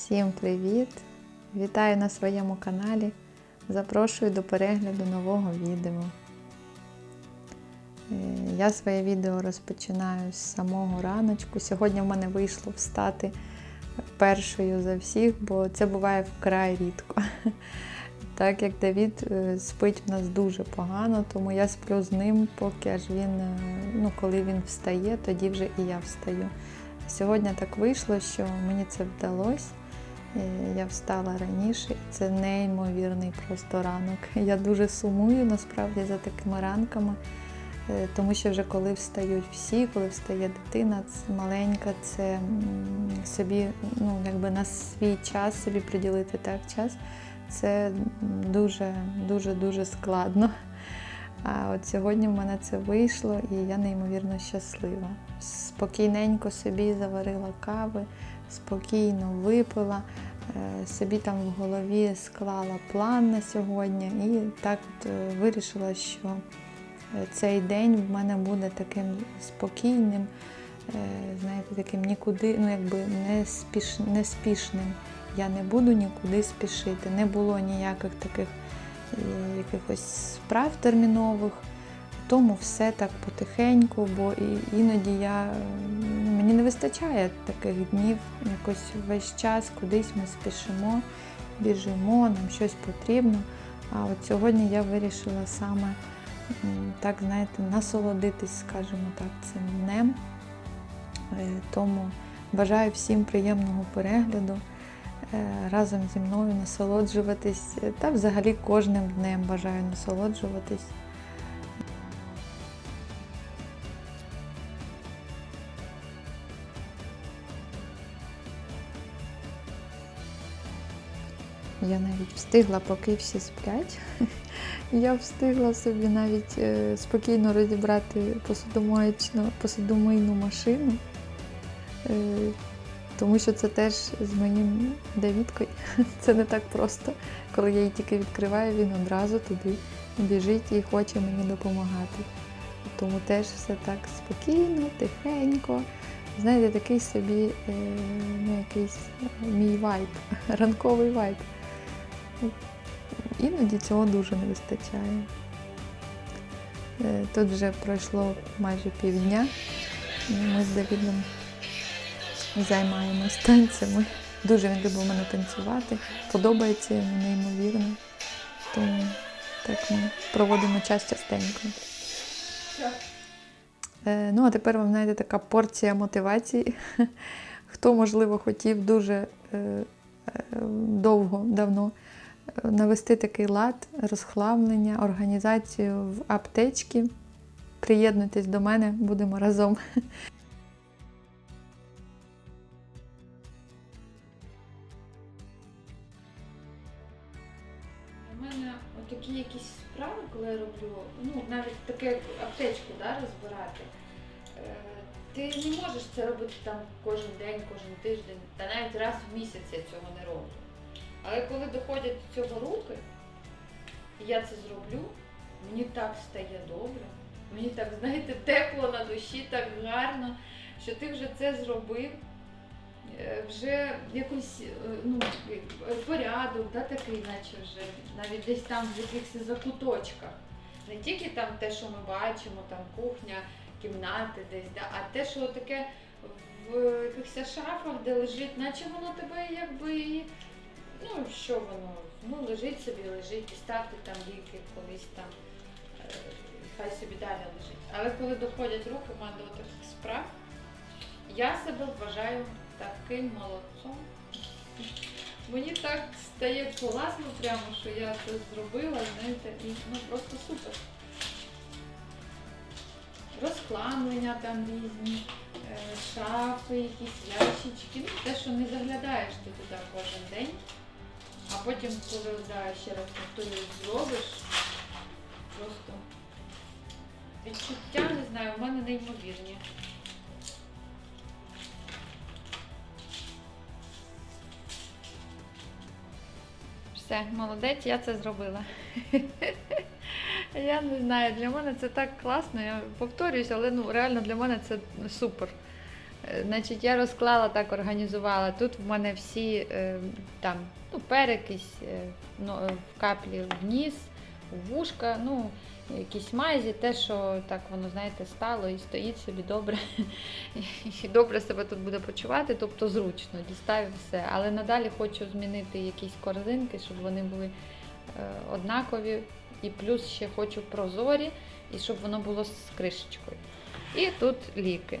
Всім привіт! Вітаю на своєму каналі. Запрошую до перегляду нового відео. Е, Я своє відео розпочинаю з самого раночку. Сьогодні в мене вийшло встати першою за всіх, бо це буває вкрай рідко. Так як Давід е, спить в нас дуже погано, тому я сплю з ним, поки аж він, е, ну, коли він встає, тоді вже і я встаю. Сьогодні так вийшло, що мені це вдалося. Е, Я встала раніше, і це неймовірний просто ранок. Я дуже сумую насправді за такими ранками, е, тому що вже коли встають всі, коли встає дитина маленька, це собі, ну якби на свій час собі приділити так час. Це дуже, дуже, дуже складно. А от сьогодні в мене це вийшло, і я неймовірно щаслива. Спокійненько собі заварила кави, спокійно випила, е, собі там в голові склала план на сьогодні і так е, вирішила, що е, цей день в мене буде таким спокійним, знаєте, таким нікуди, ну якби не, спіш, не спішним. Я не буду нікуди спішити. Не було ніяких таких якихось справ термінових. Тому все так потихеньку, бо іноді я, мені не вистачає таких днів, якось весь час кудись ми спішимо, біжимо, нам щось потрібно. А от сьогодні я вирішила саме так, знаєте, насолодитись, скажімо так, цим днем. Е, Тому бажаю всім приємного перегляду е, разом зі мною насолоджуватись е, та взагалі кожним днем бажаю насолоджуватись. Я навіть встигла, поки всі сплять. Я встигла собі навіть е, спокійно розібрати посудомийну машину, е, тому що це теж з моїм Давідкою. Це не так просто. Коли я її тільки відкриваю, він одразу туди біжить і хоче мені допомагати. Тому теж все так спокійно, тихенько. Знаєте, такий собі е, ну, якийсь мій вайб, ранковий вайб. Іноді цього дуже не вистачає. Е, Тут вже пройшло майже півдня. і Ми з Давідом займаємось танцями. Дуже він любить у мене танцювати. Подобається йому неймовірно. Тому так ми проводимо час частенько. Е, Ну, а тепер вам знаєте така порція мотивації. Хто, можливо, хотів дуже е, довго, давно навести такий лад, розхламлення, організацію в аптечці. Приєднуйтесь до мене, будемо разом. У мене такі якісь справи, коли я роблю, ну навіть таке аптечку да, розбирати. Е, Ти не можеш це робити там кожен день, кожен тиждень, та навіть раз в місяць я цього не роблю. Але коли доходять до цього руки, я це зроблю, мені так стає добре, мені так, знаєте, тепло на душі, так гарно, що ти вже це зробив. Е, Вже якийсь е, ну, е, порядок, да, такий, наче вже навіть десь там в якихось закуточках. Не тільки там те, що ми бачимо, там кухня, кімнати десь, да, а те, що таке в якихось шафах, де лежить, наче воно тебе якби, ну що воно, ну лежить собі, лежить, і ставте там ліки колись там, е, хай собі далі лежить. Але коли доходять руки в мене до таких справ, я себе вважаю таким молодцом. Мені так стає класно прямо, що я це зробила, знаєте, і ну просто супер. Розкламлення там різні, е, шафи, якісь ящички, ну те, що не заглядаєш ти туди кожен день. Потім, коли да, ще раз повторюю, зробиш, просто відчуття, не знаю, в мене неймовірні. Все, молодець, я це зробила. Я не знаю, для мене це так класно. Я повторююсь, але ну реально для мене це супер. Значить, я розклала так, організувала. Тут в мене всі е, там ну, перекись, е, ну, е, в каплі в ніс, в вушка, ну, якісь мазі, те, що так воно, знаєте, стало і стоїть собі добре. І добре себе тут буде почувати, тобто зручно, дістав все. Але надалі хочу змінити якісь корзинки, щоб вони були однакові. І плюс ще хочу прозорі, і щоб воно було з кришечкою. І тут ліки.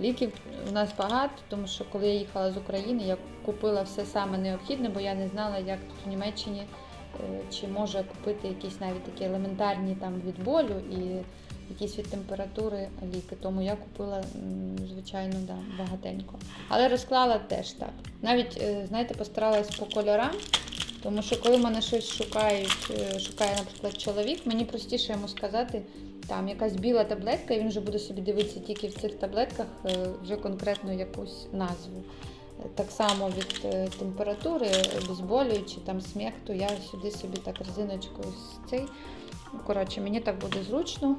Ліків у нас багато, тому що коли я їхала з України, я купила все саме необхідне, бо я не знала, як тут в Німеччині е, чи може купити якісь навіть такі елементарні там від болю і якісь від температури ліки. Тому я купила, звичайно, да, багатенько. Але розклала теж так. Навіть, е, знаєте, постаралась по кольорам, тому що коли мене щось шукають, е, шукає, наприклад, чоловік, мені простіше йому сказати, там якась біла таблетка, і він вже буде собі дивитися тільки в цих таблетках е, вже конкретну якусь назву. Так само від е, температури, обезболюючи, там сміхту, я сюди собі так резиночкою з цей. Ну, Коротше, мені так буде зручно.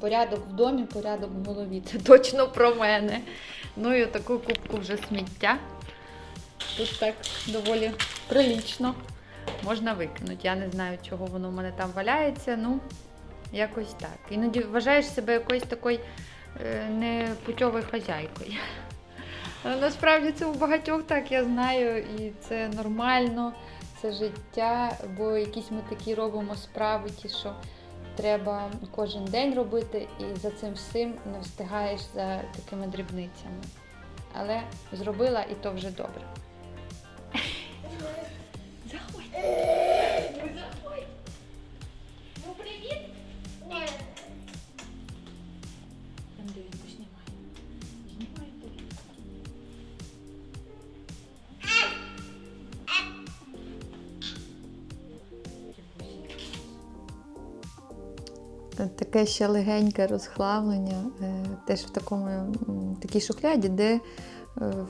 Порядок в домі, порядок в голові. Це точно про мене. Ну і таку кубку вже сміття. Тут так доволі прилічно. Можна викинути. Я не знаю, чого воно в мене там валяється. Ну, якось так. Іноді вважаєш себе якоюсь такою е, непутьовою хазяйкою. Але насправді це у багатьох так, я знаю, і це нормально, це життя, бо якісь ми такі робимо справи, ті, що треба кожен день робити, і за цим всім не встигаєш за такими дрібницями. Але зробила і то вже добре. Таке ще легеньке розхлавлення, е, теж в такому такій шухляді, де, е,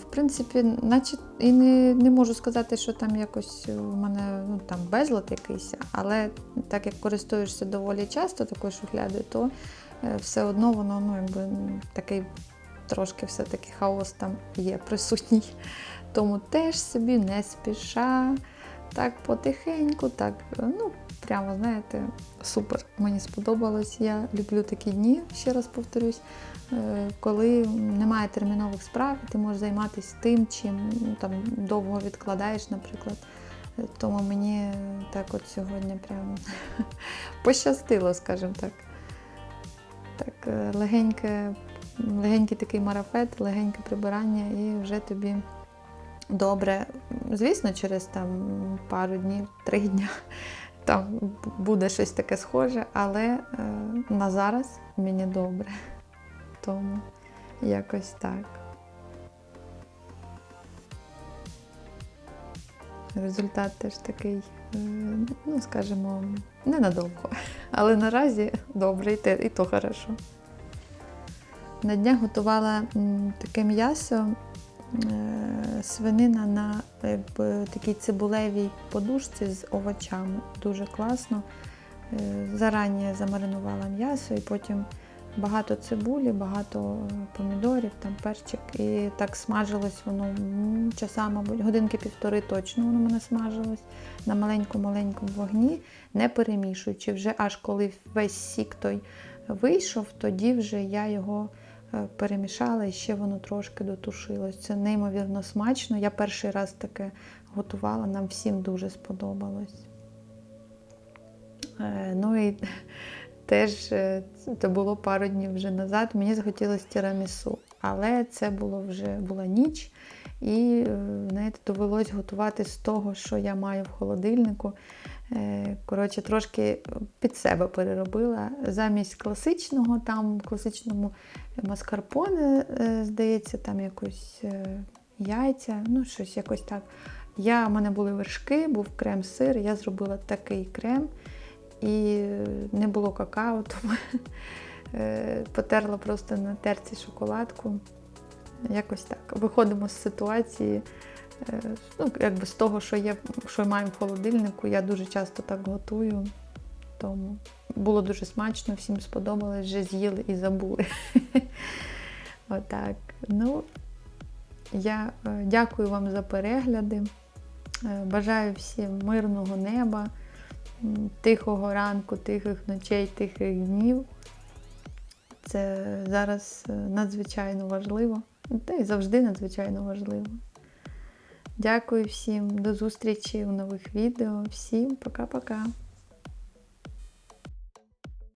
в принципі, наче і не, не можу сказати, що там якось у мене ну, там безлад якийсь, але так як користуєшся доволі часто такою шухлядою, то е, все одно воно ну, якби, такий трошки все-таки хаос там є присутній. Тому теж собі не спіша, так потихеньку, так, ну, прямо, знаєте, супер. Мені сподобалось. Я люблю такі дні, ще раз повторюсь, е, коли немає термінових справ, ти можеш займатися тим, чим ну, там, довго відкладаєш, наприклад. Е, Тому мені так от сьогодні прямо пощастило, скажімо так. Так, е, легеньке, легенький такий марафет, легеньке прибирання, і вже тобі добре. Звісно, через там пару днів, три дня там буде щось таке схоже, але е, на зараз мені добре. Тому якось так. Результат теж такий, е, ну, скажімо, ненадовго. Але наразі добре, і, те, і то хорошо. На днях готувала таке м'ясо, е, свинина на такій цибулевій подушці з овочами. Дуже класно. Е, Зарані замаринувала м'ясо і потім багато цибулі, багато е, помідорів, там перчик. І так смажилось воно м, часа, мабуть, годинки півтори точно воно мене смажилось на маленькому-маленькому вогні, не перемішуючи. Вже аж коли весь сік той вийшов, тоді вже я його перемішала і ще воно трошки дотушилось. Це неймовірно смачно. Я перший раз таке готувала, нам всім дуже сподобалось. Е, Ну і теж е, це було пару днів вже назад. Мені захотілося тірамісу, але це було вже була ніч, і е, знаєте, довелось готувати з того, що я маю в холодильнику. Е, Коротше, трошки під себе переробила. Замість класичного, там класичному маскарпоне, е, здається, там якось е, яйця, ну щось якось так. Я, у мене були вершки, був крем-сир, я зробила такий крем і не було какао, тому потерла просто на терці шоколадку. Якось так. Виходимо з ситуації, ну, якби з того, що є, що маємо в холодильнику. Я дуже часто так готую. Тому було дуже смачно, всім сподобалось, вже з'їли і забули. Отак. Ну, я е, дякую вам за перегляди. Е, Бажаю всім мирного неба, тихого ранку, тихих ночей, тихих днів. Це зараз е, надзвичайно важливо. Та й завжди надзвичайно важливо. Дякую всім, до зустрічі у нових відео. Всім пока-пока.